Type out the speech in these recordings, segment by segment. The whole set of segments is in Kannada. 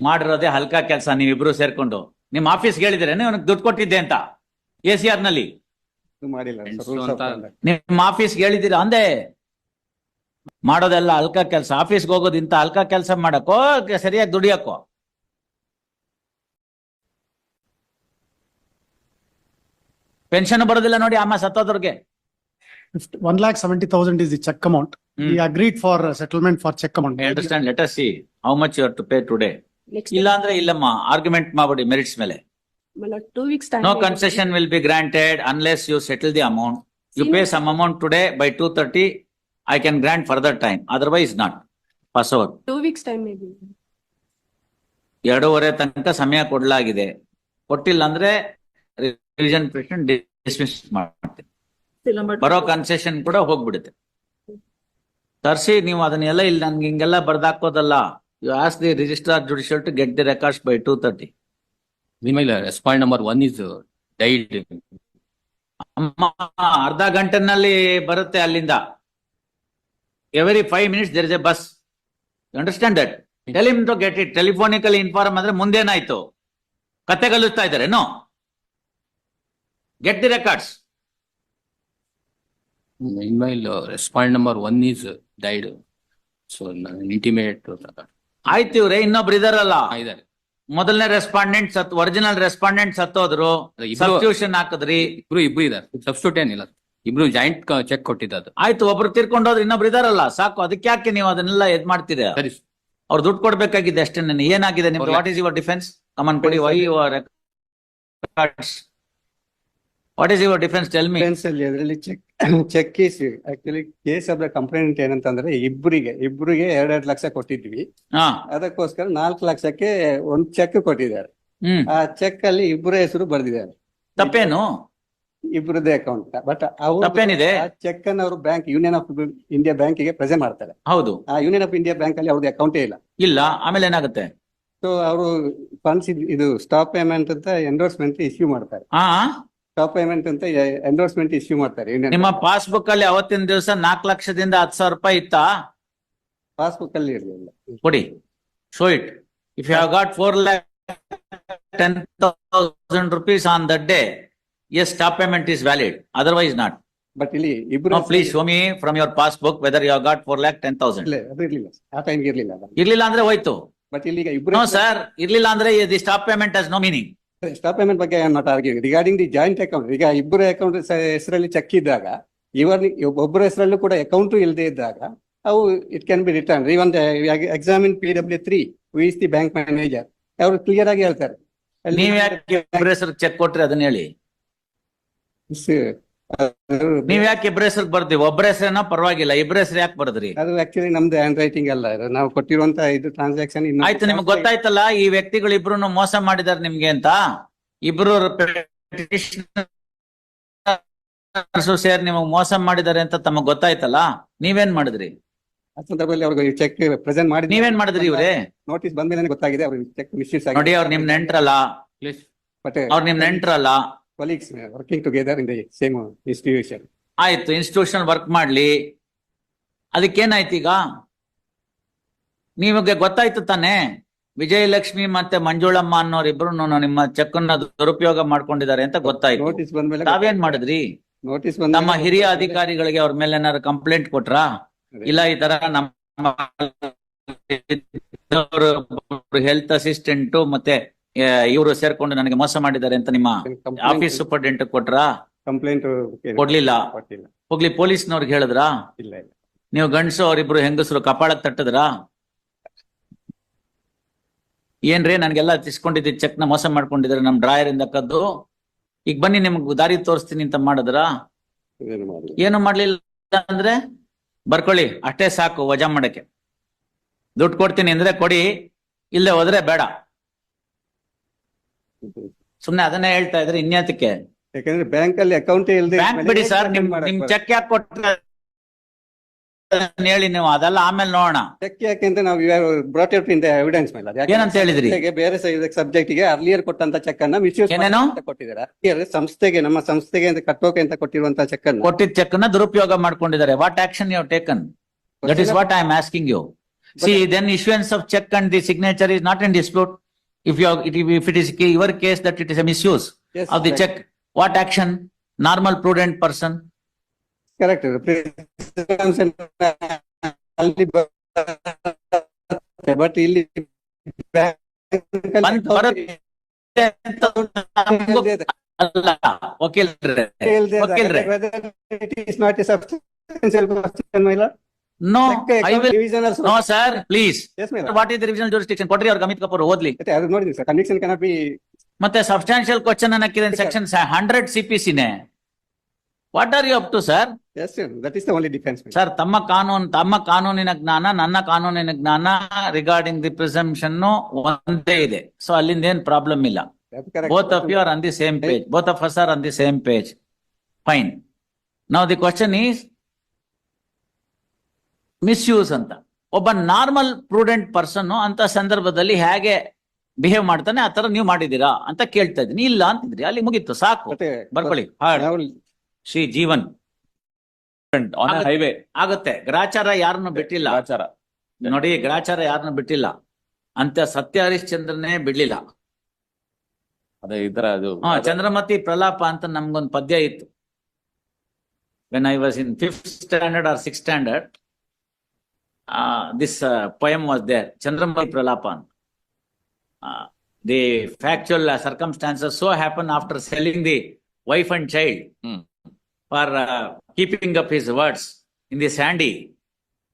ಮಾಡಿರೋದೇ ಹಲ್ಕಾ ಕೆಲಸ ನೀವಿಬ್ರು ಸೇರ್ಕೊಂಡು. ನಿಮ್ ಆಫೀಸ್ ಹೇಳಿದ್ರೆ ಅವನಿಗೆ ದುಡ್ಡು ಕೊಟ್ಟಿದ್ದೆ ಅಂತ. ಎ ಸಿ ಆರ್ನಲ್ಲಿ ಮಾಡಿಲ್ಲ ನಿಮ್ ಆಫೀಸ್ ಹೇಳಿದಿರ ಅಂದೆ? ಮಾಡೋದೆಲ್ಲ ಹಲ್ಕಾ ಕೆಲಸ. ಆಫೀಸ್ಗೆ ಹೋಗೋದು ಇಂತ ಹಲ್ಕಾ ಕೆಲಸ ಮಾಡಕ್ಕೋ ಸರಿಯಾಗಿ ದುಡಿಯಕ್ಕೋ? ಪೆನ್ಷನ್ ಬರೋದಿಲ್ಲ ನೋಡಿ ಅಮ್ಮ ಸತ್ತೋದ್ರಿಗೆ one lakh seventy thousand is the cheque amount agreed for settlement for cheque amount understand let us see how much you to pay today ಇಲ್ಲ ಅಂದ್ರೆ ಇಲ್ಲಮ್ಮ ಆರ್ಗ್ಯುಮೆಂಟ್ ಮಾಡ್ಬಿಡಿ ಮೆರಿಟ್ಸ್ ಮೇಲೆ two weeks time be granted will be granted unless you settle the amount. You pay some amount today by two thirty, I can grant further time, otherwise not. Pass over. Two weeks time be ಎರಡೂವರೆ ತನಕ ಸಮಯ ಕೊಡಲಾಗಿದೆ ಕೊಟ್ಟಿಲ್ಲ ಅಂದ್ರೆ ರಿವಿಷನ್ ಪೆಟಿಷನ್ ಡಿಸ್ಮಿಸ್ ಮಾಡ್ತೀನಿ. ಬರೋ ಕನ್ಸೆಷನ್ ಕೂಡ ಹೋಗ್ಬಿಡುತ್ತೆ. ತರ್ಸಿ ನೀವು ಅದನ್ನೆಲ್ಲ ಇಲ್ಲಿ ನನ್ಗೆ ಹಿಂಗೆಲ್ಲ ಬರ್ದಾಕೋದಲ್ಲ. You ask the registrar judicial to get the records by two thirty. Meanwhile, number number one is uh, died. ಅಮ್ಮ ಅರ್ಧ ಗಂಟೆನಲ್ಲಿ ಬರುತ್ತೆ ಅಲ್ಲಿಂದ every five minutes there is a bus understand that tell him to get it telephonically inform ಅಂದ್ರೆ ಮುಂದೇನಾಯ್ತು ಕತೆ ಕಲಿಸ್ತಾ ಇದ್ದಾರೆ no get the records Meanwhile, uh, respondent number one is uh, died. So uh, intimate. uh, ಆಯ್ತು ಇವ್ರೆ ಇನ್ನೊಬ್ರು ಇದಾರಲ್ಲ. ಇದಾರೆ. ಮೊದಲನೇ ರೆಸ್ಪಾಂಡೆಂಟ್ ಸತ್ ಒರಿಜಿನಲ್ ರೆಸ್ಪಾಂಡೆಂಟ್ ಸತ್ತೋದ್ರು. ಇಬ್ರು- ಸಬ್ಸ್ಟಿಟ್ಯೂಷನ್ ಹಾಕಿದ್ರಿ. ಇಬ್ರು ಇಬ್ರು ಇದಾರೆ. ಸಬ್ಸ್ಟಿಟ್ಯೂಟ್ ಏನಿಲ್ಲ. ಇಬ್ರು ಜಾಯಿಂಟ್ ಚೆಕ್ ಕೊಟ್ಟಿದ್ದು ಆಯ್ತು ಒಬ್ರು ತೀರ್ಕೊಂಡೋದ್ರು ಇನ್ನೊಬ್ರು ಇದಾರಲ್ಲ. ಸಾಕು ಅದಕ್ಕೆ ಯಾಕೆ ನೀವು ಅದನ್ನೆಲ್ಲ ಇದ್ ಮಾಡ್ತೀರಾ? ಸರಿ. ಅವ್ರು ದುಡ್ಡು ಕೊಡ್ಬೇಕಾಗಿದೆ ಅಷ್ಟೇ ನನಗೆ ಏನಾಗಿದೆ ನಿಮ್ಗೆ what is your defence come on ಕೊಡಿ. Why your what is your defence tell me defence ಅಲ್ಲಿ ಅದರಲ್ಲಿ cheque cheque case actually case of the complaint ಏನಂತಂದ್ರೆ ಇಬ್ಬರಿಗೆ ಇಬ್ಬರಿಗೆ ಎರಡೆರಡು ಲಕ್ಷ ಕೊಟ್ಟಿದ್ವಿ. ಹಾ. ಅದಕ್ಕೋಸ್ಕರ ನಾಲ್ಕು ಲಕ್ಷಕ್ಕೆ ಒಂದ್ ಚೆಕ್ ಕೊಟ್ಟಿದ್ದಾರೆ. ಹ್ಮ್. ಆ ಚೆಕ್ ಅಲ್ಲಿ ಇಬ್ಬರ ಹೆಸರು ಬರೆದಿದ್ದಾರೆ. ತಪ್ಪೇನು? ಇಬ್ಬರದೇ ಅಕೌಂಟ್ ಬಟ್ ಅವರು ತಪ್ಪೇನಿದೆ? ಆ ಚೆಕ್ ಅನ್ನು ಅವರು ಬ್ಯಾಂಕ್ ಯೂನಿಯನ್ ಆಫ್ ಇಂಡಿಯಾ ಬ್ಯಾಂಕ್ಗೆ ಪ್ರೆಸೆಂಟ್ ಮಾಡ್ತಾರೆ. ಹೌದು. ಆ ಯೂನಿಯನ್ ಆಫ್ ಇಂಡಿಯಾ ಬ್ಯಾಂಕ್ ಅಲ್ಲಿ ಅವ್ರದ್ದು ಅಕೌಂಟೇ ಇಲ್ಲ. ಇಲ್ಲ ಆಮೇಲೆ ಏನಾಗುತ್ತೆ? ಸೊ ಅವರು ಫಂಡ್ಸ್ ಇದು ಸ್ಟಾಪ್ ಪೇಮೆಂಟ್ ಅಂತ ಎಂಡೋರ್ಸ್ಮೆಂಟ್ ಇಶ್ಯೂ ಮಾಡ್ತಾರೆ. ಹಾ ಸ್ಟಾಪ್ ಪೇಮೆಂಟ್ ಅಂತ ಎಂಡೋರ್ಸ್ಮೆಂಟ್ ಇಶ್ಯೂ ಮಾಡ್ತಾರೆ ಯೂನಿಯನ್ ನಿಮ್ಮ ಪಾಸ್ಬುಕ್ ಅಲ್ಲಿ ಅವತ್ತಿನ ದಿವಸ ನಾಲ್ಕು ಲಕ್ಷದಿಂದ ಹತ್ತು ಸಾವಿರ ರೂಪಾಯಿ ಇತ್ತಾ? ಪಾಸ್ಬುಕ್ ಅಲ್ಲಿ ಇರಲಿಲ್ಲ. ಕೊಡಿ. Show it if you have got four lakh ten thousand rupees on that day as stop payment is valid otherwise not but ಇಲ್ಲಿ ಇಬ್ರು please show me from your passbook whether you have got four lakh ten thousand ಇಲ್ಲ, ಅದು ಇರ್ಲಿಲ್ಲ. ಆ ಟೈಮ್ಗೆ ಇರ್ಲಿಲ್ಲ. ಇರ್ಲಿಲ್ಲ ಅಂದ್ರೆ ಹೋಯ್ತು. ಬಟ್ ಇಲ್ಲಿ ಇಬ್ರು ಸರ್ ಇರ್ಲಿಲ್ಲ ಅಂದ್ರೆ the stop payment has no meaning stop payment ಬಗ್ಗೆ not argue regarding the joint account ಈಗ ಇಬ್ಬರ ಅಕೌಂಟ್ ಹೆಸರಲ್ಲಿ ಚೆಕ್ ಇದ್ದಾಗ ಇವರ್ ಒಬ್ಬರ ಹೆಸರಲ್ಲೂ ಕೂಡ ಅಕೌಂಟ್ ಇಲ್ಲದೆ ಇದ್ದಾಗ ಅವು it can be return even examine P W three with the bank manager ಅವರು ಕ್ಲಿಯರ್ ಆಗಿ ಹೇಳ್ತಾರೆ. ನೀವ್ ಯಾಕೆ ಚೆಕ್ ಕೊಟ್ರಿ ಅದನ್ನ ಹೇಳಿ? ನೀವ್ ಯಾಕೆ ಇಬ್ಬರ ಹೆಸರು ಬರ್ತೀವಿ ಒಬ್ಬರ ಹೆಸರೇನ ಪರವಾಗಿಲ್ಲ. ಇಬ್ಬರ ಹೆಸರು ಯಾಕೆ ಬರ್ದ್ರಿ? ಅದು ಆಕ್ಚುಲಿ ನಮ್ದು ಹ್ಯಾಂಡ್ ರೈಟಿಂಗ್ ಅಲ್ಲ. ಇದು ನಾವು ಕೊಟ್ಟಿರುವಂತ ಇದು ಟ್ರಾನ್ಸಾಕ್ಷನ್ ಆಯ್ತು ನಿಮ್ಗೆ ಗೊತ್ತಾಯ್ತಲ್ಲ ಈ ವ್ಯಕ್ತಿಗಳು ಇಬ್ರು ಮೋಸ ಮಾಡಿದಾರೆ ನಿಮ್ಗೆ ಅಂತ? ಇಬ್ರು ಸೇರ್ ನಿಮಗ್ ಮೋಸ ಮಾಡಿದಾರೆ ಅಂತ ತಮಗ್ ಗೊತ್ತಾಯ್ತಲ್ಲ? ನೀವೇನ್ ಮಾಡಿದ್ರಿ? ಆ ಸಂದರ್ಭದಲ್ಲಿ ಅವ್ರಿಗೆ ಚೆಕ್ ಪ್ರೆಸೆಂಟ್ ಮಾಡಿ ನೀವೇನ್ ಮಾಡಿದ್ರಿ ಇವ್ರೆ? ನೋಟಿಸ್ ಬಂದ್ಮೇಲೆ ಗೊತ್ತಾಗಿದೆ. ಅವ್ರಿಗೆ ಚೆಕ್ ಮಿಸ್ಯೂಸ್ ನೋಡಿ ಅವ್ರು ನಿಮ್ ನೆಂಟ್ರಲ್ಲ. ಪ್ಲೀಸ್ ಬಟ್ ಅವ್ರು ನಿಮ್ ನೆಂಟ್ರಲ್ಲ. Colleagues working together in the same institution ಆಯ್ತು ಇನ್ಸ್ಟಿಟ್ಯೂಷನ್ ವರ್ಕ್ ಮಾಡ್ಲಿ. ಅದಕ್ಕೇನಾಯ್ತು ಈಗ ನಿಮಗೆ ಗೊತ್ತಾಯ್ತು ತಾನೇ? ವಿಜಯಲಕ್ಷ್ಮಿ ಮತ್ತೆ ಮಂಜುಳಮ್ಮ ಅನ್ನೋರಿಬ್ರು ನಿಮ್ಮ ಚೆಕ್ ಅನ್ನ ದುರುಪಯೋಗ ಮಾಡ್ಕೊಂಡಿದ್ದಾರೆ ಅಂತ ಗೊತ್ತಾಯ್ತು. ನೋಟಿಸ್ ಬಂದ ಮೇಲೆ ತಾವೇನ್ ಮಾಡಿದ್ರಿ? ನೋಟಿಸ್ ಬಂದ ನಮ್ಮ ಹಿರಿಯ ಅಧಿಕಾರಿಗಳಿಗೆ ಅವ್ರ ಮೇಲೆ ಏನಾದ್ರು ಕಂಪ್ಲೇಂಟ್ ಕೊಟ್ರಾ? ಇಲ್ಲ ಈ ತರ ನಮ್ಮ ಹೆಲ್ತ್ ಅಸಿಸ್ಟೆಂಟ್ ಮತ್ತೆ ಇವರು ಸೇರ್ಕೊಂಡು ನನಗೆ ಮೋಸ ಮಾಡಿದ್ದಾರೆ ಅಂತ ನಿಮ್ಮ ಆಫೀಸ್ ಸೂಪರ್ಡೆಂಟ್ ಕೊಟ್ರಾ? ಕಂಪ್ಲೇಂಟ್ ಕೊಡ್ಲಿಲ್ಲ. ಹೋಗ್ಲಿ ಪೊಲೀಸ್ನವ್ರಿಗೆ ಹೇಳಿದ್ರಾ? ಇಲ್ಲ ಇಲ್ಲ. ನೀವು ಗಂಡಸು ಅವರಿಬ್ರು ಹೆಂಗಸರು ಕಪಾಳಕ್ ತಟ್ಟದ್ರಾ? ಏನ್ರಿ ನನ್ಗೆಲ್ಲ ತಿಸ್ಕೊಂಡಿದ್ದ ಚೆಕ್ನ ಮೋಸ ಮಾಡ್ಕೊಂಡಿದ್ರೆ ನಮ್ ಡ್ರಾಯರ್ ಇಂದ ಕದ್ದು. ಈಗ ಬನ್ನಿ ನಿಮ್ಗೆ ದಾರಿ ತೋರಿಸ್ತೀನಿ ಅಂತ ಮಾಡಿದ್ರ? ಏನು ಮಾಡ್ಲಿಲ್ಲ ಅಂದ್ರೆ ಬರ್ಕೊಳ್ಳಿ ಅಷ್ಟೇ ಸಾಕು ವಜಾ ಮಾಡಕ್ಕೆ. ದುಡ್ಡು ಕೊಡ್ತೀನಿ ಅಂದ್ರೆ ಕೊಡಿ ಇಲ್ಲೇ ಹೋದ್ರೆ ಬೇಡ. ಸುಮ್ನೆ ಅದನ್ನೇ ಹೇಳ್ತಾ ಇದ್ರೆ ಇನ್ಯಾತಕ್ಕೆ? ಯಾಕಂದ್ರೆ ಬ್ಯಾಂಕ್ ಅಲ್ಲಿ ಅಕೌಂಟ್ ಇಲ್ಲದೆ ಬ್ಯಾಂಕ್ ಬಿಡಿ ಸರ್ ನಿಮ್ ನಿಮ್ ಚೆಕ್ ಯಾಕೆ ಕೊಟ್ಟ ಹೇಳಿ ನೀವು ಅದೆಲ್ಲ ಆಮೇಲೆ ನೋಡೋಣ. ಚೆಕ್ ಯಾಕೆ ಅಂತ ನಾವು ಬ್ರಾಟ್ ಔಟ್ ಇನ್ ಎವಿಡೆನ್ಸ್ ಮೇಲೆ. ಅದು ಯಾಕೆ ಏನಂತ ಹೇಳಿದ್ರಿ? ಸಂಸ್ಥೆಗೆ ಬೇರೆ ಸಬ್ಜೆಕ್ಟ್ಗೆ ಅರ್ಲಿಯರ್ ಕೊಟ್ಟಂತ ಚೆಕ್ ಅನ್ನ ಮಿಸ್ಯೂಸ್ ಏನೇನು? ಕೊಟ್ಟಿದ್ದಾರೆ? ಅರ್ಲಿಯರ್ ಸಂಸ್ಥೆಗೆ ನಮ್ಮ ಸಂಸ್ಥೆಗೆ ಅಂತ ಕಟ್ಟೋಕೆ ಅಂತ ಕೊಟ್ಟಿರುವಂತ ಚೆಕ್ ಅನ್ನ ಕೊಟ್ಟಿದ್ದ ಚೆಕ್ನ ದುರುಪಯೋಗ ಮಾಡ್ಕೊಂಡಿದ್ದಾರೆ. What action you taken that is what I am asking you see then issuance of cheque and the signature is not in dispute. If you, are- it- if it is your case that it is a misuse Yes, of the right. check, what action? Normal prudent person? Correct. Prescriptions and ಅಲ್ಲಿ ಬರುತ್ತೆ. But ಇಲ್ಲಿ ಬಂದ್ ಬರುತ್ತೆ ಅಂತ ನಮ್ಗೂ ಅಲ್ಲ, ವಕೀಲ್ರೆ, ವಕೀಲ್ರೆ. It is not a substantial question, my lord. No, Like I account will, division also. no, sir, please. Yes, my lord. What is the revisional jurisdiction? ಕೊಡ್ರಿ ಅವ್ರಿಗೆ ಅಮಿತ್ ಕಪೂರ್ ಓದ್ಲಿ. ಮತ್ತೆ ಅದು ನೋಡಿದ್ವಿ ಸರ್ ಕನ್ವಿಕ್ಷನ್ cannot be ಮತ್ತೆ ಸಬ್ಸ್ಟಾನ್ಶಿಯಲ್ ಕ್ವಶನ್ ಅನ್ನಕ್ಕಿದೆ section hundred C P ಸಿನೇ. What are you up to sir? yes sir, that is the only defense. my lord. Sir ತಮ್ಮ ಕಾನೂನು ತಮ್ಮ ಕಾನೂನಿನ ಜ್ಞಾನ ನನ್ನ ಕಾನೂನಿನ ಜ್ಞಾನ ರಿಗಾರ್ಡಿಂಗ್ ದಿ ಪ್ರಿಸಂಪ್ಷನ್ ಒಂದೇ ಇದೆ ಸೊ ಅಲ್ಲಿಂದ ಏನ್ ಪ್ರಾಬ್ಲಮ್ ಇಲ್ಲ That's correct. Both of you are on the same page both of us are on the same page fine ನಾವು ದಿ ಕ್ವಶನ್ ಈಸ್ ಮಿಸ್ಯೂಸ್ ಅಂತ. ಒಬ್ಬ ನಾರ್ಮಲ್ ಪ್ರೂಡೆಂಟ್ ಪರ್ಸನ್ ಅಂತ ಸಂದರ್ಭದಲ್ಲಿ ಹೇಗೆ ಬಿಹೇವ್ ಮಾಡ್ತಾನೆ ಆ ತರ ನೀವು ಮಾಡಿದೀರಾ ಅಂತ ಕೇಳ್ತಾ ಇದ್ದೀನಿ. ಇಲ್ಲ ಅಂತಿದ್ರಿ ಅಲ್ಲಿ ಮುಗೀತು ಸಾಕು. ಬರ್ಕೊಳ್ಳಿ. ಶ್ರೀ ಜೀವನ್. ಹೈವೇ. ಆಗುತ್ತೆ. ಗ್ರಾಚಾರ ಯಾರನ್ನು ಬಿಟ್ಟಿಲ್ಲ? ಆಚಾರ ನೋಡಿ ಗ್ರಾಚಾರ ಯಾರನ್ನು ಬಿಟ್ಟಿಲ್ಲ? ಅಂತ ಸತ್ಯ ಹರಿಶ್ಚಂದ್ರನೇ ಬಿಡ್ಲಿಲ್ಲ. ಅದೇ ತರ ಅದು. ಹಾ ಚಂದ್ರಮತಿ ಪ್ರಲಾಪ ಅಂತ ನಮ್ಗೊಂದು ಪದ್ಯ ಇತ್ತು. When I was in fifth standard or six standard Uh, this uh, poem was there, Chandramali Pralapan. Uh, the factual uh, circumstances so happened after selling the wife and child mm. for uh, keeping up his words in the sandy,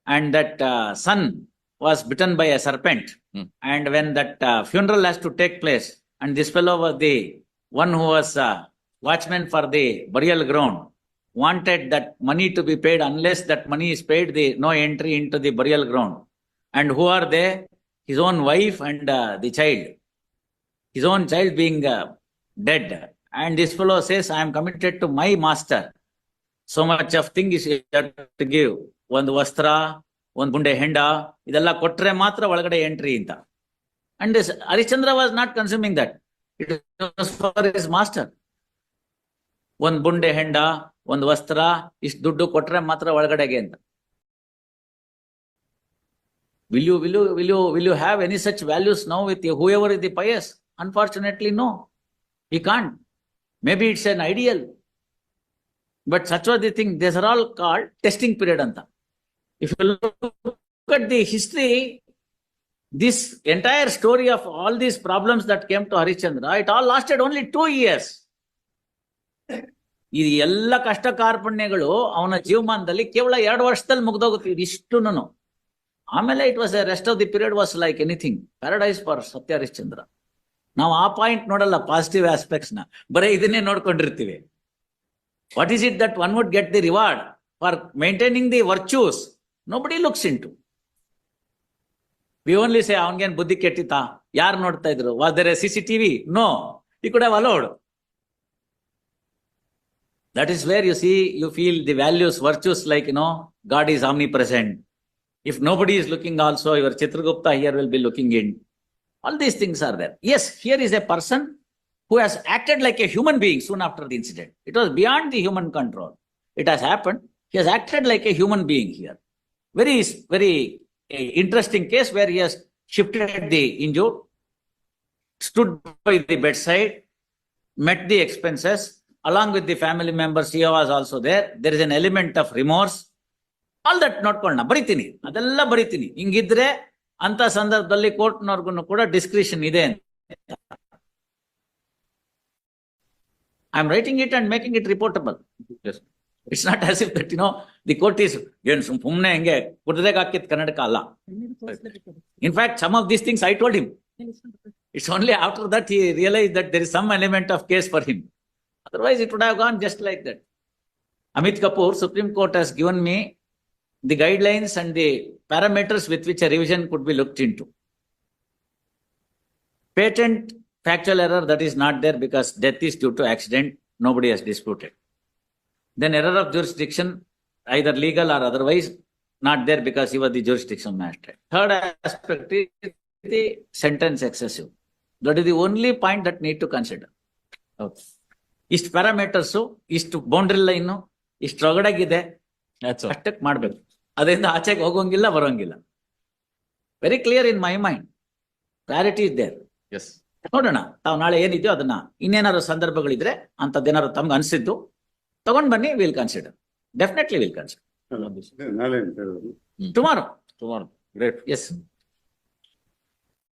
and that uh, son was bitten by a serpent. Mm. And when that uh, funeral has to take place, and this fellow was the one who was uh, watchman for the burial ground, wanted that money to be paid unless that money is paid, the no entry into the burial ground. And who are they? His own wife and uh, the child. His own child being uh, dead. And this fellow says, I am committed to my master. So much of thing is here to give. ಒಂದು ವಸ್ತ್ರ ಒಂದ್ ಗುಂಡೆ ಹೆಂಡ ಇದೆಲ್ಲ ಕೊಟ್ರೆ ಮಾತ್ರ ಒಳಗಡೆ ಎಂಟ್ರಿ ಅಂತ and Harishchandra was not consuming that it for is master ಒಂದ್ ಬುಂಡೆ ಹೆಂಡ ಒಂದ್ ವಸ್ತ್ರ ಇಷ್ಟು ದುಡ್ಡು ಕೊಟ್ರೆ ಮಾತ್ರ ಒಳಗಡೆಗೆ ಅಂತ. Will you will you will you will you have any such values now with whoever is the pious unfortunately no he can't may be it's an ideal but such was the thing these are all called testing period ಅಂತ if you look at the history, this entire story of all these problems that came to Harishchandra, it all lasted only two years. ಈ ಎಲ್ಲ ಕಷ್ಟ ಕಾರ್ಪಣ್ಯಗಳು ಅವನ ಜೀವಮಾನದಲ್ಲಿ ಕೇವಲ ಎರಡು ವರ್ಷದಲ್ಲಿ ಮುಗ್ದೋಗುತ್ತೆ. ಇದಿಷ್ಟುನು ಆಮೇಲೆ it was rest of the period was like anything paradise for Satya Harishchandra ನಾವು ಆ ಪಾಯಿಂಟ್ ನೋಡಲ್ಲ ಪಾಸಿಟಿವ್ ಆಸ್ಪೆಕ್ಟ್ಸ್ನ. ಬರೀ ಇದನ್ನೇ ನೋಡ್ಕೊಂಡಿರ್ತೀವಿ. What is it that one would get the reward for maintaining the virtues looks into we only say ಅವನ್ಗೇನ್ ಬುದ್ಧಿ ಕೆಟ್ಟಿತಾ ಯಾರು ನೋಡ್ತಾ ಇದ್ರು? Was there C C TV no ಈ ಕೂಡ allowed That is where you see, you feel the values, virtues like, you know, God is omnipresent. If nobody is looking also, your Chitragupta here will be looking in. All these things are there. Yes, here is a person who has acted like a human being soon after the incident. It was beyond the human control. It has happened. He has acted like a human being here. Very, very eh, interesting case where he has shifted the injured, stood by the bedside, met the expenses, along with the family members, he was also there. There is an element of remorse. All that ನೋಡ್ಕೊಳ್ಳೋಣ. ಬರಿತೀನಿ. ಅದೆಲ್ಲ ಬರಿತೀನಿ. ಹಿಂಗಿದ್ರೆ ಅಂತ ಸಂದರ್ಭದಲ್ಲಿ ಕೋರ್ಟ್ನವ್ರಿಗೂ ಕೂಡ ಡಿಸ್ಕ್ರಿಷನ್ ಇದೆ ಅಂತ. I am writing it and making it reportable it's not as if that you know the court is ಏನ್ ಸುಮ್ಮನೆ ಹೆಂಗೆ ಕುದುರೆಗೆ ಹಾಕಿದ್ ಕನ್ನಡಕ ಅಲ್ಲ. In fact some of these things I told him it's only after that he realise that there is some element of case for him Otherwise, it would have gone just like that. Amit Kapoor, Supreme Court has given me the guidelines and the parameters with which a revision could be looked into. Patent factual error that is not there because death is due to accident, nobody has disputed. Then error of jurisdiction, either legal or otherwise, not there because you were the jurisdiction master. Third aspect is the sentence excessive. That is the only point that need to consider. Okay. ಇಷ್ಟು ಪ್ಯಾರಾಮೀಟರ್ಸು ಇಷ್ಟು ಬೌಂಡ್ರಿ ಲೈನು ಇಷ್ಟು ರೊಗಡಾಗಿದೆ. ಅಷ್ಟಕ್ಕೆ ಮಾಡ್ಬೇಕು. ಅದರಿಂದ ಆಚೆಗೆ ಹೋಗೋಂಗಿಲ್ಲ ಬರೋಂಗಿಲ್ಲ very clear in my mind clarity is there yes ನೋಡೋಣ ತಾವು ನಾಳೆ ಏನಿದೆಯೋ ಅದನ್ನ ಇನ್ನೇನಾದ್ರು ಸಂದರ್ಭಗಳಿದ್ರೆ ಅಂತದ್ದೇನಾದ್ರು ತಮ್ಗೆ ಅನಿಸಿದ್ದು ತಗೊಂಡ್ ಬನ್ನಿ will consider definitely will consider tomorrow tomorrow great yes